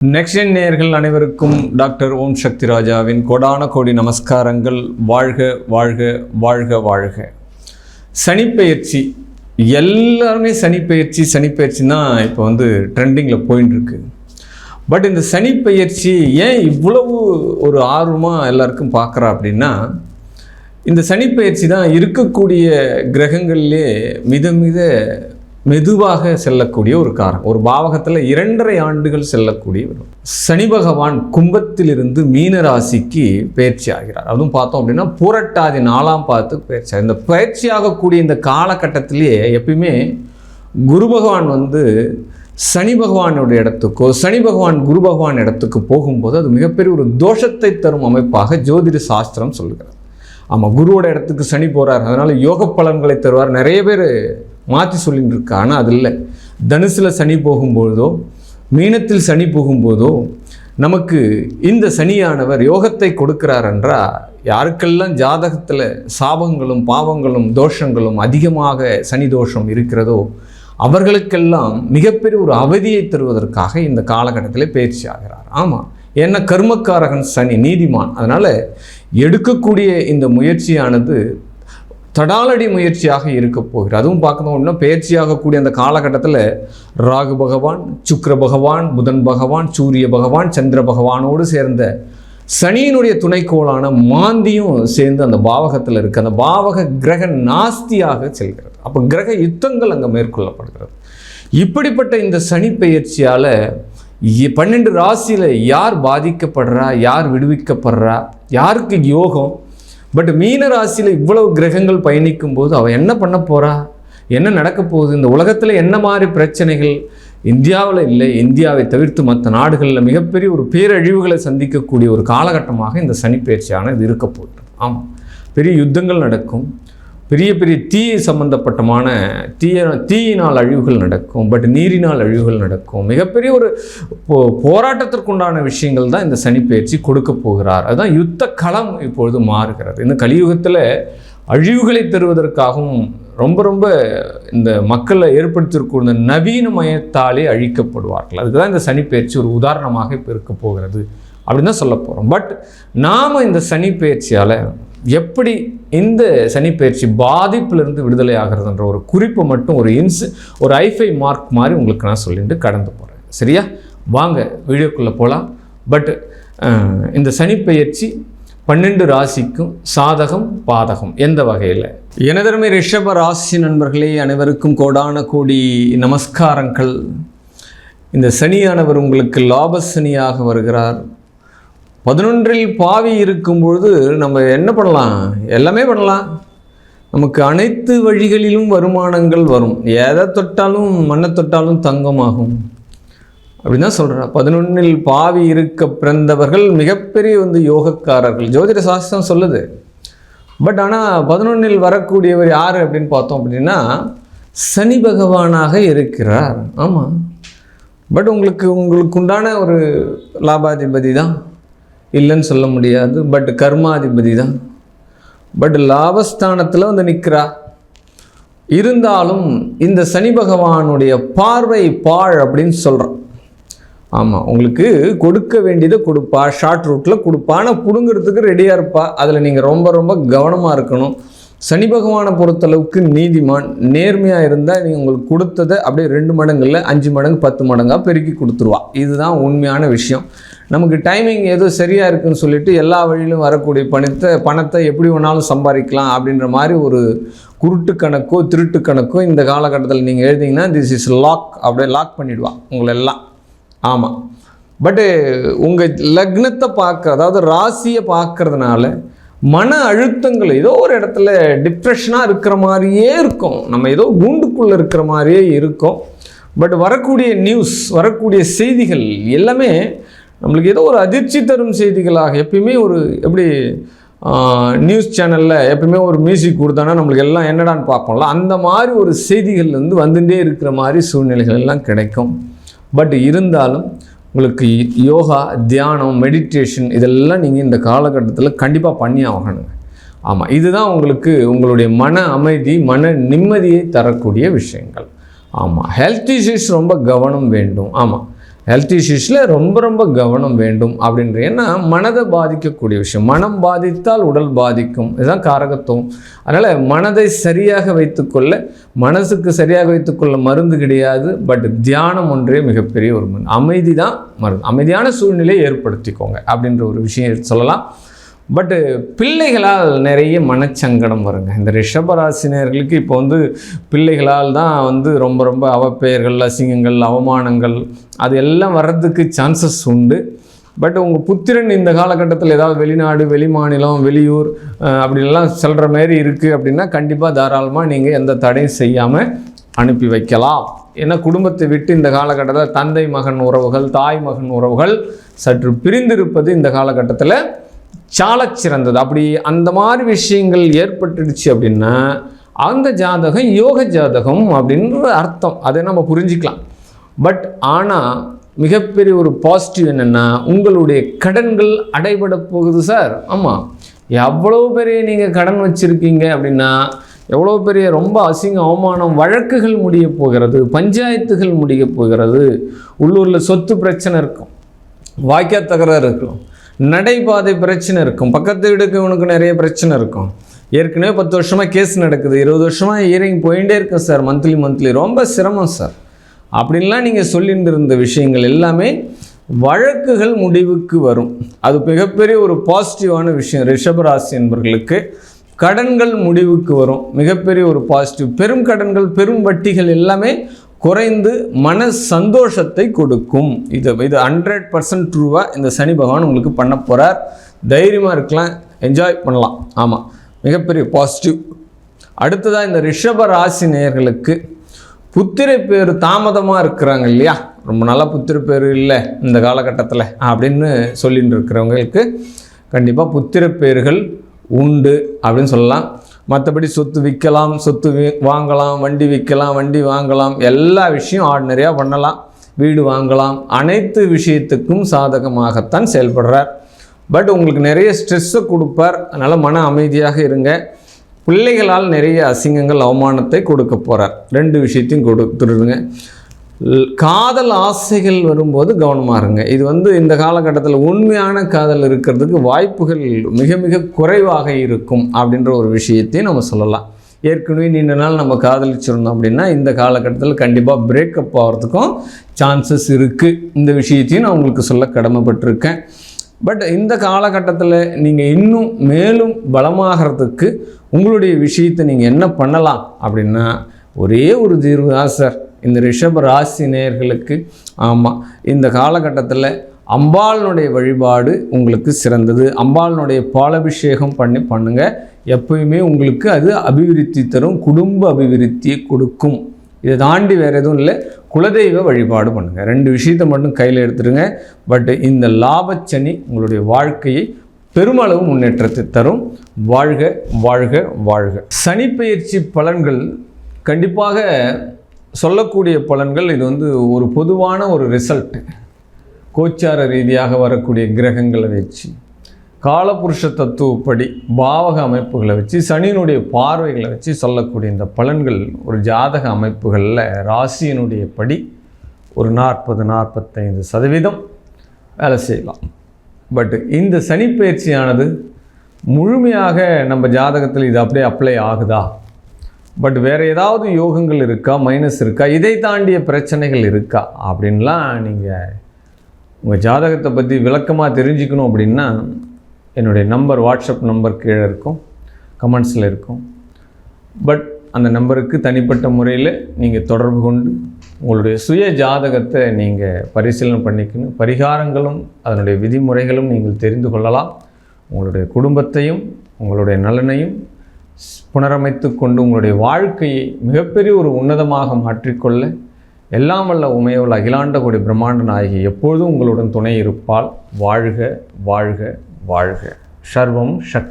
Next நேயர்கள் அனைவருக்கும் doctor ஓம் சக்தி ராஜாவின் கொடான கோடி நமஸ்காரங்கள். வாழ்க வாழ்க வாழ்க வாழ்க. சனிப்பெயர்ச்சி. எல்லாருமே சனிப்பெயர்ச்சி சனிப்பெயர்ச்சி தான் இப்போ வந்து ட்ரெண்டிங்கில் போயின்னு பட் இந்த சனிப்பெயர்ச்சி ஏன் இவ்வளவு ஒரு ஆர்வமாக எல்லாருக்கும் பார்க்குறா அப்படின்னா இந்த சனிப்பெயர்ச்சி தான் இருக்கக்கூடிய கிரகங்களிலே மித மித மெதுவாக செல்லக்கூடிய ஒரு காரம் ஒரு பாவகத்தில் இரண்டரை ஆண்டுகள் செல்லக்கூடிய ஒரு சனி பகவான் கும்பத்திலிருந்து மீன ராசிக்கு பயிற்சி ஆகிறார். அதுவும் பார்த்தோம் அப்படின்னா பூரட்டாதி நாலாம் பார்த்து பயிற்சி இந்த பயிற்சி ஆகக்கூடிய இந்த காலகட்டத்திலேயே எப்பயுமே குரு பகவான் வந்து சனி பகவானுடைய இடத்துக்கோ சனி பகவான் குரு பகவான் இடத்துக்கு போகும்போது அது மிகப்பெரிய ஒரு தோஷத்தை தரும் அமைப்பாக ஜோதிட சாஸ்திரம் சொல்லுகிறது. ஆமாம் குருவோட இடத்துக்கு சனி போகிறார் அதனால் யோக பலன்களை தருவார். நிறைய பேர் மாற்றி சொல்லின்னு இருக்கா ஆனால் அது இல்லை தனுசில் சனி போகும்போதோ மீனத்தில் சனி போகும்போதோ நமக்கு இந்த சனியானவர் யோகத்தை கொடுக்கிறார் என்றால் யாருக்கெல்லாம் ஜாதகத்தில் சாபங்களும் பாவங்களும் தோஷங்களும் அதிகமாக சனி தோஷம் இருக்கிறதோ அவர்களுக்கெல்லாம் மிகப்பெரிய ஒரு அவதியை தருவதற்காக இந்த காலகட்டத்தில் பயிற்சி ஆகிறார். ஆமாம் ஏன்னா கர்மக்காரகன் சனி நீதிமான். அதனால் எடுக்கக்கூடிய இந்த முயற்சியானது தடாலடி முயற்சியாக இருக்க போகிறது. அதுவும் பார்க்கணும் அப்படின்னா பயிற்சியாகக்கூடிய அந்த காலகட்டத்தில் ராகு பகவான் சுக்கர பகவான் புதன் பகவான் சூரிய பகவான் சந்திர பகவானோடு சேர்ந்த சனியினுடைய துணைக்கோளான மாந்தியும் சேர்ந்து அந்த பாவகத்தில் இருக்கு. அந்த பாவக கிரக நாஸ்தியாக செல்கிறது. அப்போ கிரக யுத்தங்கள் அங்கே மேற்கொள்ளப்படுகிறது. இப்படிப்பட்ட இந்த சனி பெயர்ச்சியால் பன்னெண்டு ராசியில் யார் பாதிக்கப்படுறா யார் விடுவிக்கப்படுறா யாருக்கு யோகம் பட் மீன ராசியில் இவ்வளவு கிரகங்கள் பயணிக்கும் போது அவள் என்ன பண்ண போறா? என்ன நடக்க போகுது? இந்த உலகத்தில் என்ன மாதிரி பிரச்சனைகள்? இந்தியாவில் இல்லை. இந்தியாவை தவிர்த்து மற்ற நாடுகளில் மிகப்பெரிய ஒரு பேரழிவுகளை சந்திக்கக்கூடிய ஒரு காலகட்டமாக இந்த சனிப்பெயர்ச்சியான இது இருக்க போகுது ஆமாம். பெரிய யுத்தங்கள் நடக்கும். பெரிய பெரிய தீ சம்பந்தப்பட்டமான தீய தீயினால் அழிவுகள் நடக்கும் பட் நீரினால் அழிவுகள் நடக்கும். மிகப்பெரிய ஒரு போ- போராட்டத்திற்குண்டான விஷயங்கள் தான் இந்த சனிப்பெயர்ச்சி கொடுக்க போகிறார். அதுதான் யுத்த களம் இப்பொழுது மாறுகிறது. இந்த கலியுகத்தில் அழிவுகளை தருவதற்காகவும் ரொம்ப ரொம்ப இந்த மக்களை ஏற்படுத்தியிருக்கும் இந்த நவீனமயத்தாலே அழிக்கப்படுவார்கள். அதுக்கு தான் இந்த சனிப்பெயர்ச்சி ஒரு உதாரணமாக இப்போ இருக்க போகிறது. அப்படின்னு தான் சொல்ல போகிறோம் பட் நாம் இந்த சனிப்பெயர்ச்சியால் எப்படி இந்த சனிப்பயிற்சி பாதிப்பிலிருந்து விடுதலை ஆகிறதுன்ற ஒரு குறிப்பை மட்டும் ஒரு இன்ஸ் ஒரு ஐஃபை மார்க் மாதிரி உங்களுக்கு நான் சொல்லிட்டு கடந்து போகிறேன் சரியா? வாங்க வீடியோக்குள்ளே போகலாம் பட் இந்த சனிப்பெயர்ச்சி பன்னெண்டு ராசிக்கும் சாதகம் பாதகம் எந்த வகையில்? எனதருமை ரிஷப ராசி நண்பர்களே அனைவருக்கும் கோடான கோடி நமஸ்காரங்கள். இந்த சனியானவர் உங்களுக்கு லாபசனியாக வருகிறார். பதினொன்றில் பாவி இருக்கும் பொழுது நம்ம என்ன பண்ணலாம்? எல்லாமே பண்ணலாம். நமக்கு அனைத்து வழிகளிலும் வருமானங்கள் வரும். எதை தொட்டாலும் மண்ணை தொட்டாலும் தங்கமாகும். அப்படின்னு தான் சொல்கிறா பதினொன்றில் பாவி இருக்க பிறந்தவர்கள் மிகப்பெரிய வந்து யோகக்காரர்கள். ஜோதிட சாஸ்திரம் சொல்லுது. பட் ஆனால் பதினொன்றில் வரக்கூடியவர் யார் அப்படின்னு பார்த்தோம் அப்படின்னா சனி பகவானாக இருக்கிறார். ஆமாம் பட் உங்களுக்கு உங்களுக்கு உண்டான ஒரு லாபாதிபதி தான். இல்லைன்னு சொல்ல முடியாது. பட் கர்மாதிபதி தான். பட் லாபஸ்தானத்தில் வந்து நிற்கிறா இருந்தாலும் இந்த சனி பகவானுடைய பார்வை பாழ் அப்படின்னு சொல்கிறான் ஆமாம் உங்களுக்கு கொடுக்க வேண்டியதை கொடுப்பா ஷார்ட் ரூட்டில் கொடுப்பா. ஆனால் பிடுங்கிறதுக்கு ரெடியாக இருப்பா. அதில் நீங்கள் ரொம்ப ரொம்ப கவனமாக இருக்கணும். சனி பகவானை பொறுத்தளவுக்கு நீதிமான். நேர்மையாக இருந்தால் நீங்கள் உங்களுக்கு கொடுத்ததை அப்படியே ரெண்டு மடங்குல அஞ்சு மடங்கு பத்து மடங்காக பெருக்கி கொடுத்துருவா. இதுதான் உண்மையான விஷயம். நமக்கு டைமிங் ஏதோ சரியாக இருக்குன்னு சொல்லிட்டு எல்லா வழியிலும் வரக்கூடிய பணத்தை பணத்தை எப்படி வேணாலும் சம்பாதிக்கலாம் அப்படின்ற மாதிரி ஒரு குருட்டு கணக்கோ திருட்டு கணக்கோ இந்த காலகட்டத்தில் நீங்கள் எழுதிங்கன்னா திஸ் இஸ் லாக் அப்படியே லாக் பண்ணிவிடுவான் உங்களை எல்லாம் ஆமாம் பட்டு உங்கள் லக்னத்தை பார்க்குற அதாவது ராசியை பார்க்கறதுனால மன அழுத்தங்கள் ஏதோ ஒரு இடத்துல டிப்ரெஷனாக இருக்கிற மாதிரியே இருக்கும். நம்ம ஏதோ கூண்டுக்குள்ளே இருக்கிற மாதிரியே இருக்கும். பட் வரக்கூடிய நியூஸ் வரக்கூடிய செய்திகள் எல்லாமே நம்மளுக்கு ஏதோ ஒரு அதிர்ச்சி தரும் செய்திகளாக. எப்பயுமே ஒரு எப்படி நியூஸ் சேனலில் எப்பயுமே ஒரு மியூசிக் கொடுத்தானா நம்மளுக்கு எல்லாம் என்னடான்னு பார்ப்போம்ல. அந்த மாதிரி ஒரு செய்திகள் வந்து வந்துட்டே இருக்கிற மாதிரி சூழ்நிலைகள் எல்லாம் கிடைக்கும். பட் இருந்தாலும் உங்களுக்கு யோகா தியானம் மெடிடேஷன் இதெல்லாம் நீங்கள் இந்த காலகட்டத்தில் கண்டிப்பாக பண்ணி ஆகணுங்க. ஆமாம் இதுதான் உங்களுக்கு உங்களுடைய மன அமைதி மன நிம்மதியை தரக்கூடிய விஷயங்கள். ஆமாம் ஹெல்த் இஷ்யூஸ் ரொம்ப கவனம் வேண்டும். ஆமாம் ஹெல்த் இஷ்யூஸில் ரொம்ப ரொம்ப கவனம் வேண்டும் அப்படின்ற ஏன்னா மனதை பாதிக்கக்கூடிய விஷயம். மனம் பாதித்தால் உடல் பாதிக்கும். இதுதான் காரகத்துவம். அதனால் மனதை சரியாக வைத்துக்கொள்ள மனசுக்கு சரியாக வைத்துக்கொள்ள மருந்து கிடையாது பட் தியானம் ஒன்றே மிகப்பெரிய ஒரு மருந்து. அமைதி தான் மருந்து. அமைதியான சூழ்நிலையை ஏற்படுத்திக்கோங்க அப்படின்ற ஒரு விஷயம் சொல்லலாம். பட்டு பிள்ளைகளால் நிறைய மனச்சங்கடம் வருங்க. இந்த ரிஷபராசினியர்களுக்கு இப்போ வந்து பிள்ளைகளால் தான் வந்து ரொம்ப ரொம்ப அவப்பெயர்கள் அசிங்கங்கள் அவமானங்கள் அது எல்லாம் வர்றதுக்கு சான்சஸ் உண்டு. பட் உங்கள் புத்திரன் இந்த காலகட்டத்தில் ஏதாவது வெளிநாடு வெளிமாநிலம் வெளியூர் அப்படிலாம் செல்கிற மாதிரி இருக்குது அப்படின்னா கண்டிப்பாக தாராளமாக நீங்கள் எந்த தடையும் செய்யாமல் அனுப்பி வைக்கலாம். ஏன்னா குடும்பத்தை விட்டு இந்த காலகட்டத்தில் தந்தை மகன் உறவுகள் தாய் மகன் உறவுகள் சற்று பிரிந்திருப்பது இந்த காலகட்டத்தில் சாலச் சிறந்தது. அப்படி அந்த மாதிரி விஷயங்கள் ஏற்பட்டுடுச்சு அப்படின்னா அந்த ஜாதகம் யோக ஜாதகம் அப்படின்ற அர்த்தம். அதை நம்ம புரிஞ்சுக்கலாம். பட் ஆனால் மிகப்பெரிய ஒரு பாசிட்டிவ் என்னென்னா உங்களுடைய கடன்கள் அடைபட போகுது சார். ஆமாம் எவ்வளோ பெரிய நீங்கள் கடன் வச்சுருக்கீங்க அப்படின்னா எவ்வளோ பெரிய ரொம்ப அசிங்க அவமானம் வழக்குகள் முடிய போகிறது பஞ்சாயத்துகள் முடிய போகிறது உள்ளூரில் சொத்து பிரச்சனை இருக்கும் வாய்க்கா தகராறு இருக்கும். நடைபாதை பிரச்சனை இருக்கும். பக்கத்து வீடுக்கு இவனுக்கு நிறைய பிரச்சனை இருக்கும். ஏற்கனவே பத்து வருஷமாக கேஸ் நடக்குது. இருபது வருஷமாக இயரிங் போயிட்டே இருக்கும் சார். மந்த்லி மந்த்லி ரொம்ப சிரமம் சார். அப்படின்லாம் நீங்கள் சொல்லியிருந்திருந்த விஷயங்கள் எல்லாமே வழக்குகள் முடிவுக்கு வரும். அது மிகப்பெரிய ஒரு பாசிட்டிவான விஷயம். ரிஷபராசி என்பவர்களுக்கு கடன்கள் முடிவுக்கு வரும். மிகப்பெரிய ஒரு பாசிட்டிவ் பெரும் கடன்கள் பெரும் வட்டிகள் எல்லாமே குறைந்து மன சந்தோஷத்தை கொடுக்கும். இது இது ஹண்ட்ரட் பர்சன்ட் ட்ரூவாக இந்த சனி பகவான் உங்களுக்கு பண்ண போகிறார் தைரியமாக இருக்கலாம் என்ஜாய் பண்ணலாம். ஆமாம் மிகப்பெரிய பாசிட்டிவ் அடுத்ததாக இந்த ரிஷப ராசி நேயர்களுக்கு புத்திரை பேர் தாமதமாக இருக்கிறாங்க இல்லையா? ரொம்ப நல்ல புத்திர பேர் இல்லை இந்த காலகட்டத்தில் அப்படின்னு சொல்லிட்டு இருக்கிறவங்களுக்கு கண்டிப்பாக புத்திர பேர்கள் உண்டு அப்படின்னு சொல்லலாம். மற்றபடி சொத்து விற்கலாம் சொத்து வாங்கலாம் வண்டி விற்கலாம் வண்டி வாங்கலாம் எல்லா விஷயம் ஆர்டினரியாக பண்ணலாம். வீடு வாங்கலாம். அனைத்து விஷயத்துக்கும் சாதகமாகத்தான் செயல்படுறார். பட் உங்களுக்கு நிறைய ஸ்ட்ரெஸ்ஸை கொடுப்பார். அதனால் மன அமைதியாக இருங்க. பிள்ளைகளால் நிறைய அசிங்கங்கள் அவமானத்தை கொடுக்க போகிறார் ரெண்டு விஷயத்தையும் கொடுத்துருங்க. காதல் ஆசைகள் வரும்போது கவனமாக இருங்க. இது வந்து இந்த காலகட்டத்தில் உண்மையான காதல் இருக்கிறதுக்கு வாய்ப்புகள் மிக மிக குறைவாக இருக்கும் அப்படின்ற ஒரு விஷயத்தையும் நம்ம சொல்லலாம். ஏற்கனவே நீண்ட நாள் நம்ம காதலிச்சிருந்தோம் அப்படின்னா இந்த காலகட்டத்தில் கண்டிப்பாக பிரேக்கப் ஆகிறதுக்கும் சான்சஸ் இருக்குது இந்த விஷயத்தையும் நான் உங்களுக்கு சொல்ல கடமைப்பட்டிருக்கேன். பட் இந்த காலகட்டத்தில் நீங்கள் இன்னும் மேலும் பலமாகிறதுக்கு உங்களுடைய விஷயத்தை நீங்கள் என்ன பண்ணலாம் அப்படின்னா ஒரே ஒரு தீர்வு தான் சார். இந்த ரிஷப ராசி நேர்களுக்கு ஆமாம் இந்த காலகட்டத்தில் அம்பாளினுடைய வழிபாடு உங்களுக்கு சிறந்தது. அம்பாளினுடைய பாலபிஷேகம் பண்ணி பண்ணுங்க. எப்பயுமே உங்களுக்கு அது அபிவிருத்தி தரும் குடும்ப அபிவிருத்தியை கொடுக்கும். இதை தாண்டி வேறு எதுவும் இல்லை. குலதெய்வ வழிபாடு பண்ணுங்கள் ரெண்டு விஷயத்தை மட்டும் கையில் எடுத்துடுங்க பட் இந்த லாபச்சனி உங்களுடைய வாழ்க்கையை பெருமளவு முன்னேற்றத்தை தரும். வாழ்க வாழ்க வாழ்க. சனி பயிற்சி பலன்கள் கண்டிப்பாக சொல்லக்கூடிய பலன்கள் இது வந்து ஒரு பொதுவான ஒரு ரிசல்ட் கோச்சார ரீதியாக வரக்கூடிய கிரகங்களை வச்சு காலபுருஷ தத்துவப்படி பாவக அமைப்புகளை வச்சு சனியினுடைய பார்வைகளை வச்சு சொல்லக்கூடிய இந்த பலன்கள் ஒரு ஜாதக அமைப்புகளில் ராசியினுடைய படி ஒரு நாற்பது நாற்பத்தைந்து சதவீதம் வேலை செய்யலாம். பட் இந்த சனி பயிற்சியானது முழுமையாக நம்ம ஜாதகத்தில் இது அப்படியே அப்ளை ஆகுதா? பட் வேறு ஏதாவது யோகங்கள் இருக்கா? மைனஸ் இருக்கா? இதை தாண்டிய பிரச்சனைகள் இருக்கா? அப்படின்லாம் நீங்கள் உங்கள் ஜாதகத்தை பற்றி விளக்கமாக தெரிஞ்சுக்கணும் அப்படின்னா என்னுடைய நம்பர் வாட்ஸ்அப் நம்பர் கீழே இருக்கும். கமெண்ட்ஸில் இருக்கும். பட் அந்த நம்பருக்கு தனிப்பட்ட முறையில் நீங்கள் தொடர்பு கொண்டு உங்களுடைய சுய ஜாதகத்தை நீங்கள் பரிசீலனை பண்ணிக்கணும். பரிகாரங்களும் அதனுடைய விதிமுறைகளும் நீங்கள் தெரிந்து கொள்ளலாம். உங்களுடைய குடும்பத்தையும் உங்களுடைய நலனையும் புனரமைத்து கொண்டு உங்களுடைய வாழ்க்கையை மிகப்பெரிய ஒரு உன்னதமாக மாற்றிக்கொள்ள எல்லாம் வல்ல உமையவள் அகிலாண்ட கோடி பிரம்மாண்ட நாயகி எப்பொழுதும் உங்களுடன் துணை இருப்பால் வாழ்க வாழ்க வாழ்க. சர்வம் சக்தி.